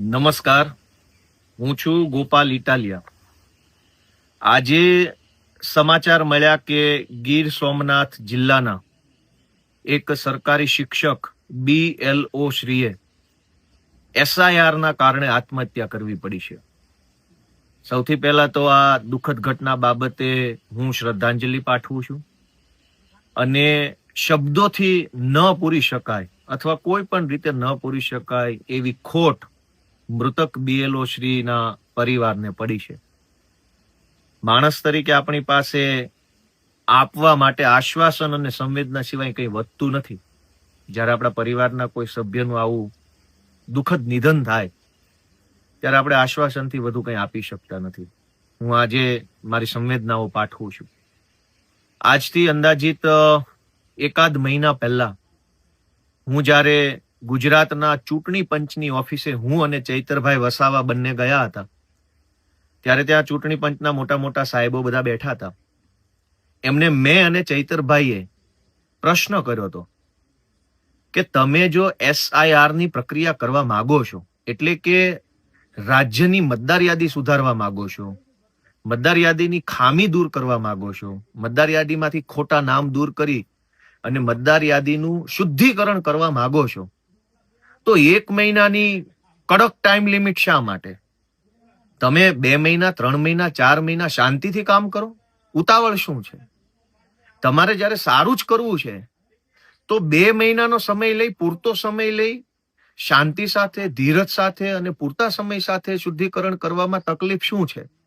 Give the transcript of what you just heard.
નમસ્કાર. હું છું ગોપાલ ઇટાલિયા. આજે સમાચાર મળ્યા કે ગીર સોમનાથ જિલ્લાના એક સરકારી શિક્ષક બી એલ ઓ શ્રીએ એસઆઈઆરના કારણે આત્મહત્યા કરવી પડી છે. સૌથી પહેલા તો આ દુઃખદ ઘટના બાબતે હું શ્રદ્ધાંજલિ પાઠવું છું અને શબ્દોથી ન પૂરી શકાય અથવા કોઈ પણ રીતે ન પૂરી શકાય એવી ખોટ મૃતક બીએલઓ શ્રીના પરિવારને પડી છે. માણસ તરીકે આપણી પાસે આપવા માટે આશ્વાસન અને સંવેદના સિવાય કંઈ વધતું નથી. જ્યારે આપણા પરિવારના કોઈ સભ્યનું આવું દુઃખદ નિધન થાય, ત્યારે આપણે આશ્વાસનથી વધુ કંઈ આપી શકતા નથી. હું આજે મારી સંવેદનાઓ પાઠવું છું. આજથી અંદાજિત એકાદ મહિના પહેલા હું જ્યારે ગુજરાતના ચૂંટણી પંચની ઓફિસે હું અને ચૈતરભાઈ વસાવા બંને ગયા હતા. ત્યારે ત્યાં ચૂંટણી પંચના મોટા મોટા સાહેબો બધા બેઠા હતા. એમને મેં અને ચૈતરભાઈએ પ્રશ્ન કર્યો હતો કે તમે જો એસઆઈઆરની પ્રક્રિયા કરવા માગો છો, એટલે કે રાજ્યની મતદાર યાદી સુધારવા માંગો છો, મતદાર યાદીની ખામી દૂર કરવા માંગો છો, મતદાર યાદીમાંથી ખોટા નામ દૂર કરી અને મતદાર યાદીનું શુદ્ધિકરણ કરવા માગો છો તો એક મહિનાની કડક ટાઈમ લિમિટ શા માટે? તમે બે મહિના, ત્રણ મહિના, ચાર મહિના શાંતિથી કામ કરો? ઉતાવળ શું છે? તમારે જ્યારે સારું જ કરવું છે, તો બે મહિનાનો સમય લઈ, પૂરતો સમય લઈ, શાંતિ સાથે, ધીરજ સાથે અને પૂરતા સમય સાથે શુદ્ધિકરણ કરવામાં તકલીફ શું છે?